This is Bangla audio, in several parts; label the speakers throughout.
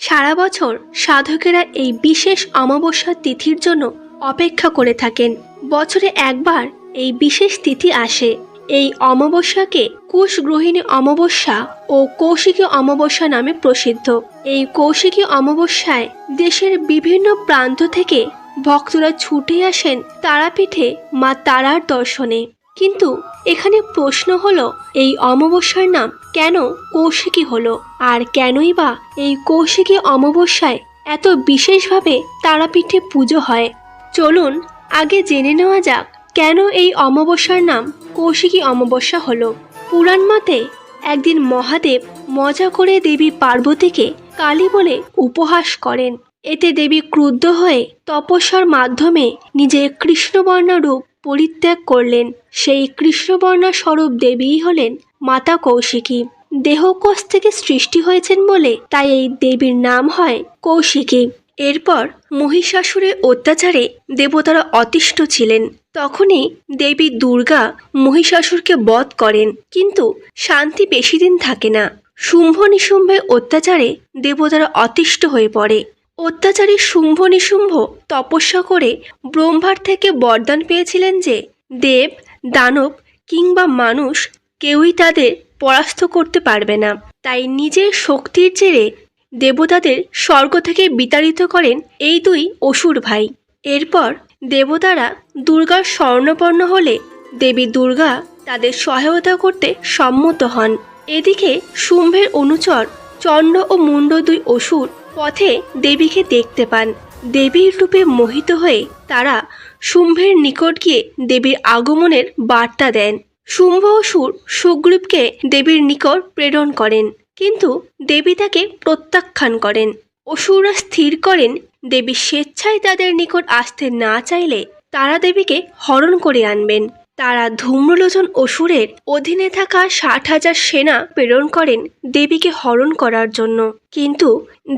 Speaker 1: সারা বছর সাধকেরা এই বিশেষ অমাবস্যার তিথির জন্য অপেক্ষা করে থাকেন। বছরে একবার এই বিশেষ তিথি আসে। এই অমাবস্যাকে কুশগ্রহিণী অমাবস্যা ও কৌশিকী অমাবস্যা নামে প্রসিদ্ধ। এই কৌশিকী অমাবস্যায় দেশের বিভিন্ন প্রান্ত থেকে ভক্তরা ছুটে আসেন তারাপীঠে মা তারার দর্শনে। কিন্তু এখানে প্রশ্ন হলো, এই অমাবস্যার নাম কেন কৌশিকী হলো? আর কেনই বা এই কৌশিকী অমাবস্যায় এত বিশেষভাবে তারাপীঠে পুজো হয়? চলুন আগে জেনে নেওয়া যাক, কেন এই অমাবস্যার নাম কৌশিকী অমাবস্যা হলো? পুরাণ মতে একদিন মহাদেব মজা করে দেবী পার্বতীকে কালী বলে উপহাস করেন। এতে দেবী ক্রুদ্ধ হয়ে তপস্যার মাধ্যমে নিজের কৃষ্ণবর্ণ রূপ পরিত্যাগ করলেন। সেই কৃষ্ণবর্ণা স্বরূপ দেবীই হলেন মাতা কৌশিকী। দেহকোষ থেকে সৃষ্টি হয়েছেন বলে তাই এই দেবীর নাম হয় কৌশিকী। এরপর মহিষাসুরের অত্যাচারে দেবতারা অতিষ্ঠ ছিলেন। তখনই দেবী দুর্গা মহিষাসুরকে বধ করেন। কিন্তু শান্তি বেশি দিন থাকে না। শুম্ভ নিশুম্ভের অত্যাচারে দেবতারা অতিষ্ঠ হয়ে পড়ে। অত্যাচারী শুম্ভ নিশুম্ভ তপস্যা করে ব্রহ্মার থেকে বরদান পেয়েছিলেন যে দেব, দানব কিংবা মানুষ কেউই তাদের পরাস্ত করতে পারবে না। তাই নিজের শক্তির জেরে দেবতাদের স্বর্গ থেকে বিতাড়িত করেন এই দুই অসুর ভাই। এরপর দেবতারা দুর্গার স্বর্ণপর্ণ হলে দেবী দুর্গা তাদের সহায়তা করতে সম্মত হন। এদিকে শুম্ভের অনুচর চণ্ড ও মুন্ড দুই অসুর পথে দেবীকে দেখতে পান। দেবীর রূপে মোহিত হয়ে তারা শুম্ভের নিকট গিয়ে দেবীর আগমনের বার্তা দেন। শুম্ভ অসুর সুগ্রীবকে দেবীর নিকট প্রেরণ করেন, কিন্তু দেবী তাকে প্রত্যাখ্যান করেন। অসুররা স্থির করেন, দেবী স্বেচ্ছায় তাদের নিকট আসতে না চাইলে তারা দেবীকে হরণ করে আনবেন। তারা ধূম্রলোচন অসুরের অধীনে থাকা ষাট হাজার সেনা প্রেরণ করেন দেবীকে হরণ করার জন্য। কিন্তু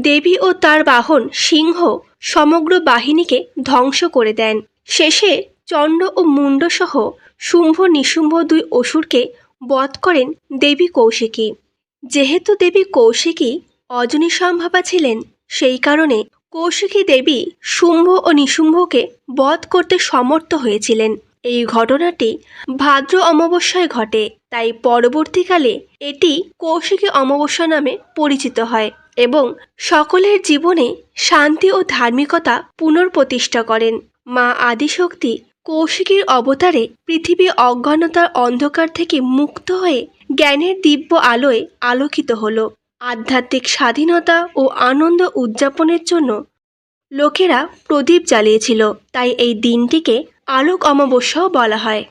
Speaker 1: দেবী ও তার বাহন সিংহ সমগ্র বাহিনীকে ধ্বংস করে দেন। শেষে চণ্ড ও মুন্ডসহ শুম্ভ নিশুম্ভ দুই অসুরকে বধ করেন দেবী কৌশিকী। যেহেতু দেবী কৌশিকী অজনী সম্ভাবা ছিলেন, সেই কারণে কৌশিকী দেবী শুম্ভ ও নিশুম্ভকে বধ করতে সমর্থ হয়েছিলেন। এই ঘটনাটি ভাদ্র অমাবস্যায় ঘটে, তাই পরবর্তীকালে এটি কৌশিকী অমাবস্যা নামে পরিচিত হয় এবং সকলের জীবনে শান্তি ও ধার্মিকতা পুনর্প্রতিষ্ঠা করেন। মা আদিশক্তি কৌশিকীর অবতারে পৃথিবী অজ্ঞানতার অন্ধকার থেকে মুক্ত হয়ে জ্ঞানের দিব্য আলোয় আলোকিত হল। আধ্যাত্মিক স্বাধীনতা ও আনন্দ উদযাপনের জন্য লোকেরা প্রদীপ জ্বালিয়েছিল, তাই এই দিনটিকে আলোক অমাবস্যাও বলা হয়।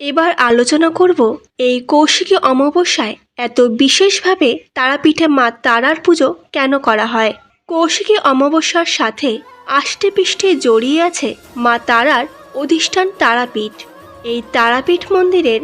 Speaker 1: এবার আলোচনা করব এই কৌশিকী অমাবস্যায় এত বিশেষভাবে তারাপীঠে মা তারার পুজো কেন করা হয়? কৌশিকী অমাবস্যার সাথে আষ্টে পৃষ্ঠে জড়িয়ে আছে মা তারার অধিষ্ঠান তারাপীঠ। এই তারাপীঠ মন্দিরের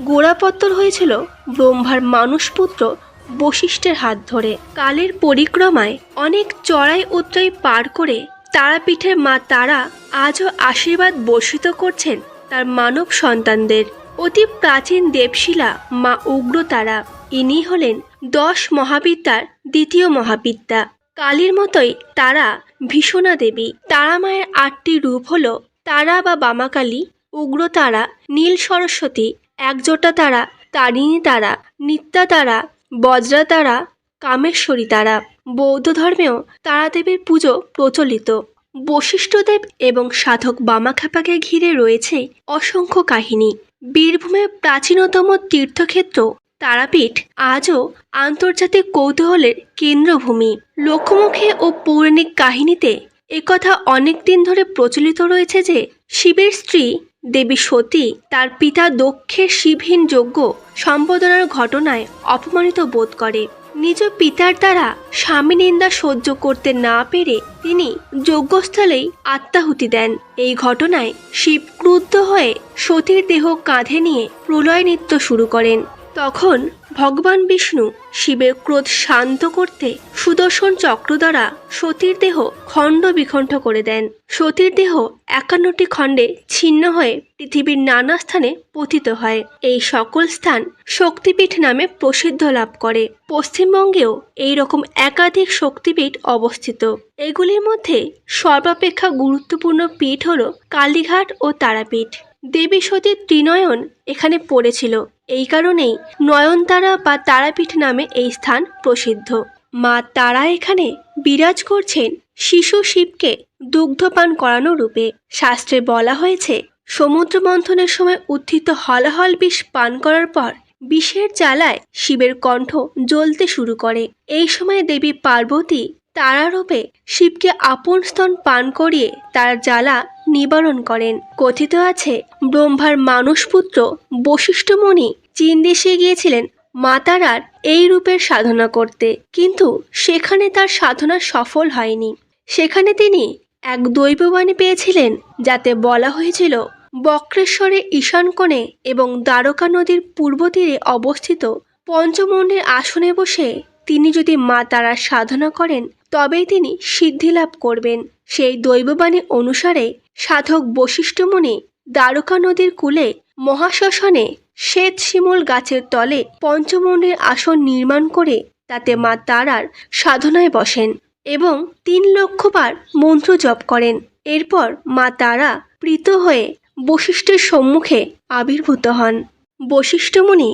Speaker 1: গোড়াপত্তর হয়েছিল ব্রহ্মার মানুষপুত্র বশিষ্ঠের হাত ধরে। কালের পরিক্রমায় অনেক চড়াই উত্তরাই পার করে তারাপীঠের মা তারা আজও আশীর্বাদ বর্ষিত করছেন তার মানব সন্তানদের। অতি প্রাচীন দেবশিলা মা উগ্র তারা। ইনি হলেন দশ মহাবিদ্যার দ্বিতীয় মহাবিদ্যা। কালীর মতোই তারা ভীষণা দেবী। তারা মায়ের আটটি রূপ হল তারা বা বামাকালী উগ্রতারা নীল সরস্বতী, একজোটা তারা, তারিণী তারা, নিত্যা তারা, বজ্রা তারা, কামেশ্বরী তারা। বৌদ্ধ ধর্মেও তারাদেবীর পুজো প্রচলিত। বশিষ্ঠদেব এবং সাধক বামাখ্যাপাকে ঘিরে রয়েছে অসংখ্য কাহিনী। বীরভূমের প্রাচীনতম তীর্থক্ষেত্র তারাপীঠ আজও আন্তর্জাতিক কৌতূহলের কেন্দ্রভূমি। লোকমুখে ও পৌরাণিক কাহিনীতে একথা অনেক দিন ধরে প্রচলিত রয়েছে যে, শিবের স্ত্রী দেবী সতী তার পিতা দক্ষের শিবহীন যজ্ঞ সম্পাদনার ঘটনায় অপমানিত বোধ করে। নিজ পিতার দ্বারা স্বামী নিন্দা সহ্য করতে না পেরে তিনি যজ্ঞস্থলেই আত্মাহুতি দেন। এই ঘটনায় শিব ক্রুদ্ধ হয়ে সতীর দেহ কাঁধে নিয়ে প্রলয় নৃত্য শুরু করেন। তখন ভগবান বিষ্ণু শিবের ক্রোধ শান্ত করতে সুদর্শন চক্র দ্বারা সতীর দেহ খণ্ড বিখণ্ড করে দেন। সতীর দেহ একান্নটি খণ্ডে ছিন্ন হয়ে পৃথিবীর নানা স্থানে পতিত হয়। এই সকল স্থান শক্তিপীঠ নামে প্রসিদ্ধ লাভ করে। পশ্চিমবঙ্গেও এই রকম একাধিক শক্তিপীঠ অবস্থিত। এগুলির মধ্যে সর্বাপেক্ষা গুরুত্বপূর্ণ পীঠ হল কালীঘাট ও তারাপীঠ। দেবী সতীর ত্রিনয়ন এখানে পড়েছিল। এই কারণেই নয়নতারা বা তারাপীঠ নামে এই স্থান প্রসিদ্ধ। মা তারা এখানে বিরাজ করছেন শিশু শিবকে দুগ্ধপান করানো রূপে। শাস্ত্রে বলা হয়েছে, সমুদ্র মন্থনের সময় উত্থিত হলাহল বিষ পান করার পর বিষের জ্বালায় শিবের কণ্ঠ জ্বলতে শুরু করে। এই সময় দেবী পার্বতী তারারূপে শিবকে আপন স্তন পান করিয়ে তার জ্বালা নিবারণ করেন। কথিত আছে, ব্রহ্মার মানসপুত্র বশিষ্ঠমণি চীন দেশে গিয়েছিলেন মাতারার এই রূপের সাধনা করতে। কিন্তু সেখানে তার সাধনা সফল হয়নি। সেখানে তিনি এক দৈববাণী পেয়েছিলেন, যাতে বলা হয়েছিল, বক্রেশ্বরে ঈশান কোণে এবং দ্বারকা নদীর পূর্ব তীরে অবস্থিত পঞ্চমন্ডির আসনে বসে তিনি যদি মা তারার সাধনা করেন, তবেই তিনি সিদ্ধি লাভ করবেন। সেই দৈববাণী অনুসারে সাধক বশিষ্ঠমণি দ্বারকা নদীর কূলে মহাশ্মশানে শ্বেত শিমুল গাছের তলে পঞ্চমন্ডির আসন নির্মাণ করে তাতে মা তারার সাধনায় বসেন এবং তিন লক্ষবার মন্ত্র জপ করেন। এরপর মা তারা প্রীত হয়ে বশিষ্ঠের সম্মুখে আবির্ভূত হন। বশিষ্ঠমণি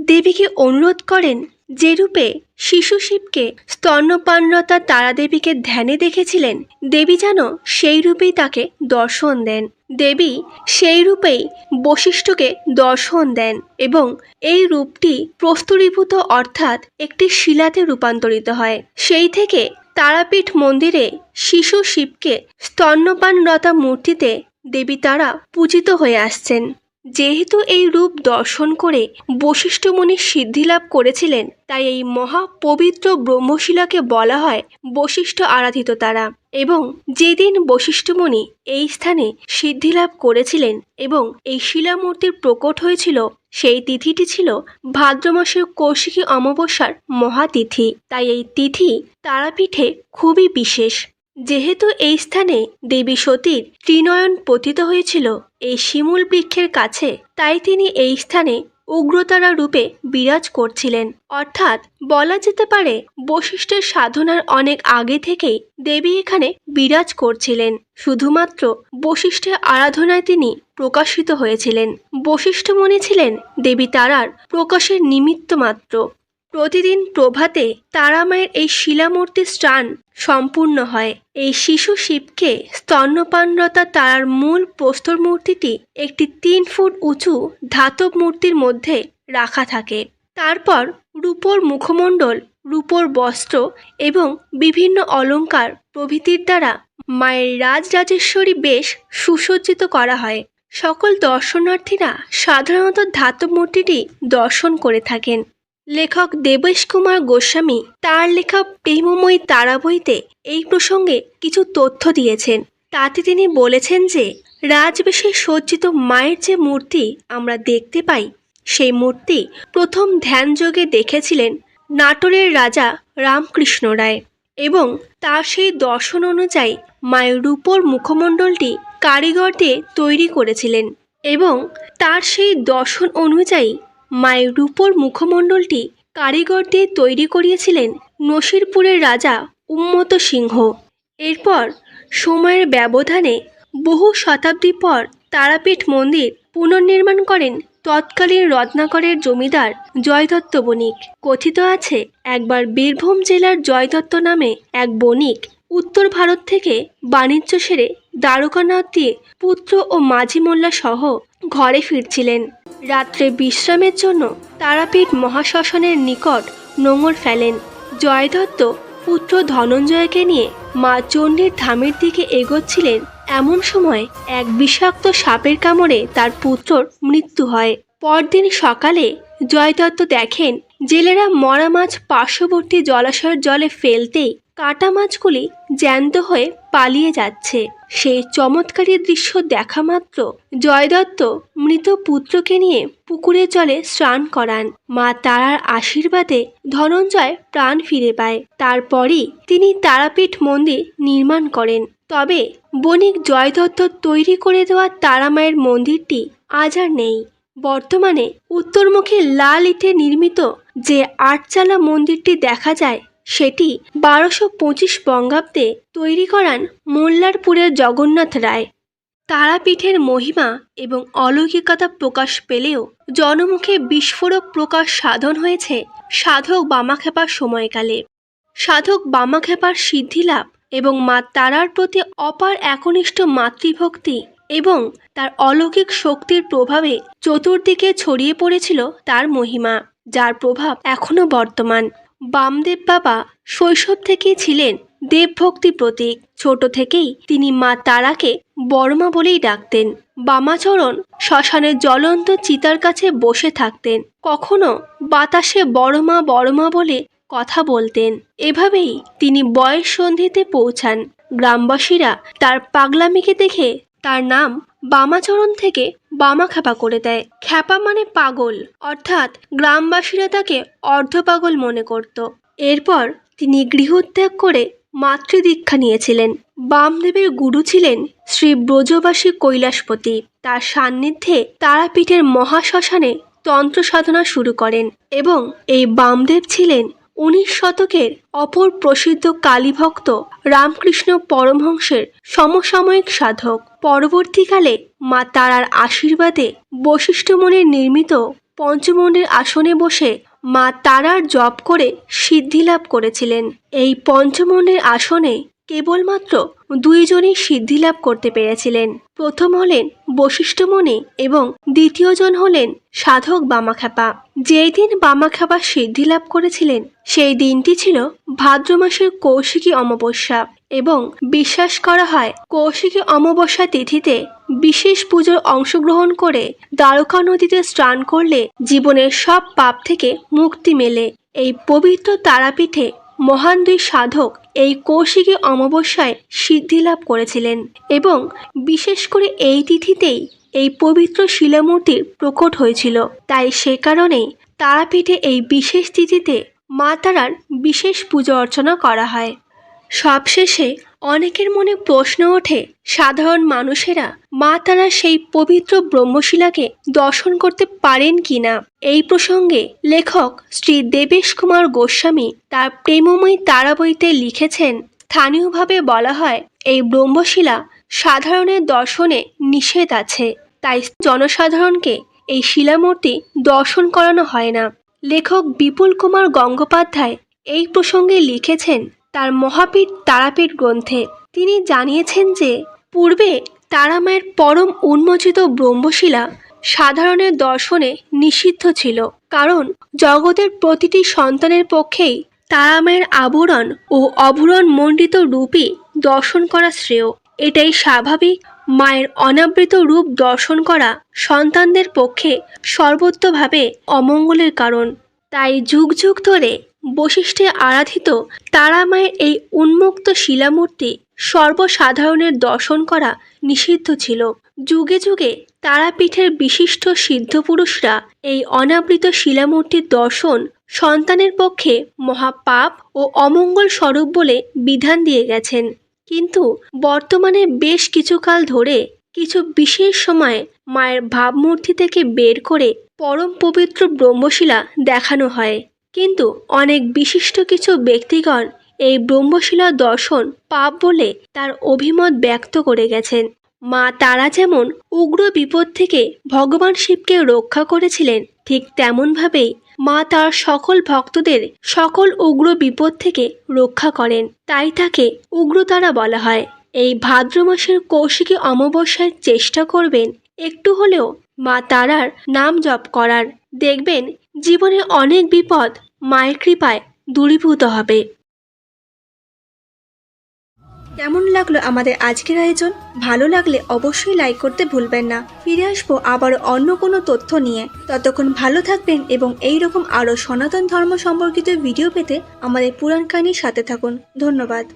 Speaker 1: দেবীকে অনুরোধ করেন যে রূপে শিশু শিবকে স্তন্যপানরতা তারাদেবীকে ধ্যানে দেখেছিলেন, দেবী যেন সেই রূপেই তাকে দর্শন দেন। দেবী সেই রূপেই বশিষ্ঠকে দর্শন দেন এবং এই রূপটি প্রস্তরীভূত অর্থাৎ একটি শিলাতে রূপান্তরিত হয়। সেই থেকে তারাপীঠ মন্দিরে শিশু শিবকে স্তন্যপানরতা মূর্তিতে দেবী তারা পূজিত হয়ে আসছেন। যেহেতু এই রূপ দর্শন করে বশিষ্ঠ মুনি সিদ্ধিলাভ করেছিলেন, তাই এই মহা পবিত্র ব্রহ্মশিলাকে বলা হয় বশিষ্ঠ আরাধিত তারা। এবং যেদিন বশিষ্ঠমণি এই স্থানে সিদ্ধিলাভ করেছিলেন এবং এই শিলামূর্তির প্রকট হয়েছিল, সেই তিথিটি ছিল ভাদ্র মাসের কৌশিকী অমাবস্যার মহাতিথি। তাই এই তিথি তারাপীঠে খুবই বিশেষ। যেহেতু এই স্থানে দেবী সতীর ত্রিনয়ন পতিত হয়েছিল এই শিমুল বৃক্ষের কাছে, তাই তিনি এই স্থানে উগ্রতারা রূপে বিরাজ করছিলেন। অর্থাৎ বলা যেতে পারে বশিষ্ঠের সাধনার অনেক আগে থেকেই দেবী এখানে বিরাজ করছিলেন। শুধুমাত্র বশিষ্ঠের আরাধনায় তিনি প্রকাশিত হয়েছিলেন। বশিষ্ঠ মনে ছিলেন দেবী তারার প্রকাশের নিমিত্ত মাত্র। প্রতিদিন প্রভাতে তারামায়ের এই শিলামূর্তির স্নান সম্পূর্ণ হয়। এই শিশু শিবকে স্তন্যপানরতা তারার মূল প্রস্তর মূর্তিটি একটি তিন ফুট উঁচু ধাতব মূর্তির মধ্যে রাখা থাকে। তারপর রূপোর মুখমণ্ডল, রূপোর বস্ত্র এবং বিভিন্ন অলঙ্কার প্রভৃতির দ্বারা মায়ের রাজরাজেশ্বরী বেশ সুসজ্জিত করা হয়। সকল দর্শনার্থীরা সাধারণত ধাতব মূর্তিটি দর্শন করে থাকেন। লেখক দেবেশ কুমার গোস্বামী তার লেখা প্রেমময়ী তারা বইতে এই প্রসঙ্গে কিছু তথ্য দিয়েছেন। তাতে তিনি বলেছেন যে, রাজবেশে সজ্জিত মায়ের যে মূর্তি আমরা দেখতে পাই, সেই মূর্তি প্রথম ধ্যানযোগে দেখেছিলেন নাটোরের রাজা রামকৃষ্ণ রায় এবং তার সেই দর্শন অনুযায়ী মায়ের রূপোর মুখমণ্ডলটি কারিগর দিয়ে তৈরি করেছিলেন এবং তার সেই দর্শন অনুযায়ী মায়ের রূপোর মুখমণ্ডলটি কারিগর দিয়ে তৈরি করিয়েছিলেন নসিরপুরের রাজা উম্মত সিংহ। এরপর সময়ের ব্যবধানে বহু শতাব্দী পর তারাপীঠ মন্দির পুনর্নির্মাণ করেন তৎকালীন রত্নাকরের জমিদার জয়দত্ত বণিক। কথিত আছে, একবার বীরভূম জেলার জয়দত্ত নামে এক বণিক উত্তর ভারত থেকে বাণিজ্য সেরে দ্বারকানাথ দিয়ে পুত্র ও মাঝি মোল্লা সহ ঘরে ফিরছিলেন। রাত্রে বিশ্রামের জন্য তারাপীঠ মহাশ্মশানের নিকট নোঙর ফেলেন। জয়দত্ত পুত্র ধনঞ্জয়কে নিয়ে মা চণ্ডীর ধামের দিকে এগোচ্ছিলেন। এমন সময় এক বিষাক্ত সাপের কামড়ে তার পুত্রর মৃত্যু হয়। পরদিন সকালে জয়দত্ত দেখেন জেলেরা মরা মাছ পার্শ্ববর্তী জলাশয়ের জলে ফেলতেই কাটা মাছগুলি জ্যান্ত হয়ে পালিয়ে যাচ্ছে। সেই চমৎকারী দৃশ্য দেখা মাত্র। জয়দত্ত মৃত পুত্রকে নিয়ে পুকুরে জলে স্নান করান। মা তারার আশীর্বাদে ধনঞ্জয় প্রাণ ফিরে পায়। তারপরই তিনি তারাপীঠ মন্দির নির্মাণ করেন। তবে বণিক জয়দত্ত তৈরি করে দেওয়া তারামায়ের মন্দিরটি আজ আর নেই। বর্তমানে উত্তরমুখী লাল ইটে নির্মিত যে আটচালা মন্দিরটি দেখা যায় সেটি বারোশো পঁচিশ বঙ্গাব্দে তৈরি করান মোল্লারপুরের জগন্নাথ রায়। তারাপীঠের মহিমা এবং অলৌকিকতা প্রকাশ পেলেও জনমুখে বিস্ফোরক প্রকাশ সাধন হয়েছে সাধক বামাখ্যাপার সময়কালে। সাধক বামাখ্যাপার সিদ্ধিলাভ এবং মা তারার প্রতি অপার একনিষ্ঠ মাতৃভক্তি এবং তার অলৌকিক শক্তির প্রভাবে চতুর্দিকে ছড়িয়ে পড়েছিল তার মহিমা, যার প্রভাব এখনও বর্তমান। বামদেব বাবা শৈশব থেকেই ছিলেন দেবভক্তি প্রতীক। ছোট থেকেই তিনি মা তারাকে বড়মা বলেই ডাকতেন। বামাচরণ শ্মশানে জ্বলন্ত চিতার কাছে বসে থাকতেন। কখনো বাতাসে বড়মা বড়মা বলে কথা বলতেন। এভাবেই তিনি বয়স সন্ধিতে পৌঁছান। গ্রামবাসীরা তার পাগলামিকে দেখে তার নাম বামাচরণ থেকে বামা খ্যাপা করে দেয়। খ্যাপা মানে পাগল, অর্থাৎ গ্রামবাসীরা তাকে অর্ধপাগল মনে করত। এরপর তিনি গৃহত্যাগ করে মাতৃদীক্ষা নিয়েছিলেন। বামদেবের গুরু ছিলেন শ্রী ব্রজবাসী কৈলাসপতি। তার সান্নিধ্যে তারাপীঠের মহাশ্মশানে তন্ত্র সাধনা শুরু করেন এবং এই বামদেব ছিলেন উনিশ শতকের অপর প্রসিদ্ধ কালীভক্ত রামকৃষ্ণ পরমহংসের সমসাময়িক সাধক। পরবর্তীকালে মা তারার আশীর্বাদে বশিষ্ঠমণির নির্মিত পঞ্চমন্ডির আসনে বসে মা তারার জপ করে সিদ্ধিলাভ করেছিলেন। এই পঞ্চমন্ডির আসনে কেবলমাত্র দুইজনই সিদ্ধিলাভ করতে পেরেছিলেন। প্রথম হলেন বশিষ্ঠমণি এবং দ্বিতীয়জন হলেন সাধক বামাখ্যাপা। যেই দিন বামাখ্যাপা সিদ্ধিলাভ করেছিলেন, সেই দিনটি ছিল ভাদ্র মাসের কৌশিকী অমাবস্যা। এবং বিশ্বাস করা হয় কৌশিকী অমাবস্যা তিথিতে বিশেষ পুজোর অংশগ্রহণ করে দ্বারকা নদীতে স্নান করলে জীবনের সব পাপ থেকে মুক্তি মেলে। এই পবিত্র তারাপীঠে মহান দুই সাধক এই কৌশিকী অমাবস্যায় সিদ্ধিলাভ করেছিলেন এবং বিশেষ করে এই তিথিতেই এই পবিত্র শিলামূর্তির প্রকট হয়েছিল। তাই সে কারণেই তারাপীঠে এই বিশেষ তিথিতে মা তারার বিশেষ পুজো অর্চনা করা হয়। সবশেষে অনেকের মনে প্রশ্ন ওঠে, সাধারণ মানুষেরা মা তারা সেই পবিত্র ব্রহ্মশিলাকে দর্শন করতে পারেন কি না এই প্রসঙ্গে লেখক শ্রী দেবেশ কুমার গোস্বামী তার প্রেমময়ী তারা বইতে লিখেছেন, স্থানীয়ভাবে বলা হয়, এই ব্রহ্মশিলা সাধারণের দর্শনে নিষেধ আছে, তাই জনসাধারণকে এই শিলামূর্তি দর্শন করানো হয় না। লেখক বিপুল কুমার গঙ্গোপাধ্যায় এই প্রসঙ্গে লিখেছেন তার মহাপীঠ তারাপীঠ গ্রন্থে। তিনি জানিয়েছেন যে, পূর্বে তারামায়ের পরম উন্মোচিত ব্রহ্মশিলা সাধারণের দর্শনে নিষিদ্ধ ছিল। কারণ জগতের প্রতিটি সন্তানের পক্ষেই তারামায়ের আবরণ ও অবরণ মণ্ডিত রূপই দর্শন করা শ্রেয়। এটাই স্বাভাবিক মায়ের অনাবৃত রূপ দর্শন করা সন্তানদের পক্ষে সর্বত্রভাবে অমঙ্গলের কারণ। তাই যুগ যুগ ধরে বশিষ্ঠে আরাধিত তারা মায়ের এই উন্মুক্ত শিলামূর্তি সর্বসাধারণের দর্শন করা নিষিদ্ধ ছিল। যুগে যুগে তারাপীঠের বিশিষ্ট সিদ্ধপুরুষরা এই অনাবৃত শিলামূর্তির দর্শন সন্তানের পক্ষে মহাপাপ ও অমঙ্গল স্বরূপ বলে বিধান দিয়ে গেছেন। কিন্তু বর্তমানে বেশ কিছুকাল ধরে কিছু বিশেষ সময়ে মায়ের ভাবমূর্তি থেকে বের করে পরম পবিত্র ব্রহ্মশিলা দেখানো হয়। কিন্তু অনেক বিশিষ্ট কিছু ব্যক্তিগণ এই ব্রহ্মশিলা দর্শন পাপ বলে তার অভিমত ব্যক্ত করে গেছেন। মা তারা যেমন উগ্র বিপদ থেকে ভগবান শিবকে রক্ষা করেছিলেন, ঠিক তেমনভাবেই মা তার সকল ভক্তদের সকল উগ্র বিপদ থেকে রক্ষা করেন, তাই তাকে উগ্রতারা বলা হয়। এই ভাদ্র মাসের কৌশিকী অমাবস্যায় চেষ্টা করবেন, একটু হলেও মা তারার নাম জপ করার। দেখবেন জীবনে অনেক বিপদ মায়ের কৃপায় দূরীভূত হবে। কেমন লাগল আমাদের আজকের আয়োজন? ভালো লাগলে অবশ্যই লাইক করতে ভুলবেন না। ফিরে আসব আবার অন্য কোনো তথ্য নিয়ে। ততক্ষণ ভালো থাকবেন এবং এই রকম আরও সনাতন ধর্ম সম্পর্কিত ভিডিও পেতে আমাদের পুরাণ কাহিনীর সাথে থাকুন। ধন্যবাদ।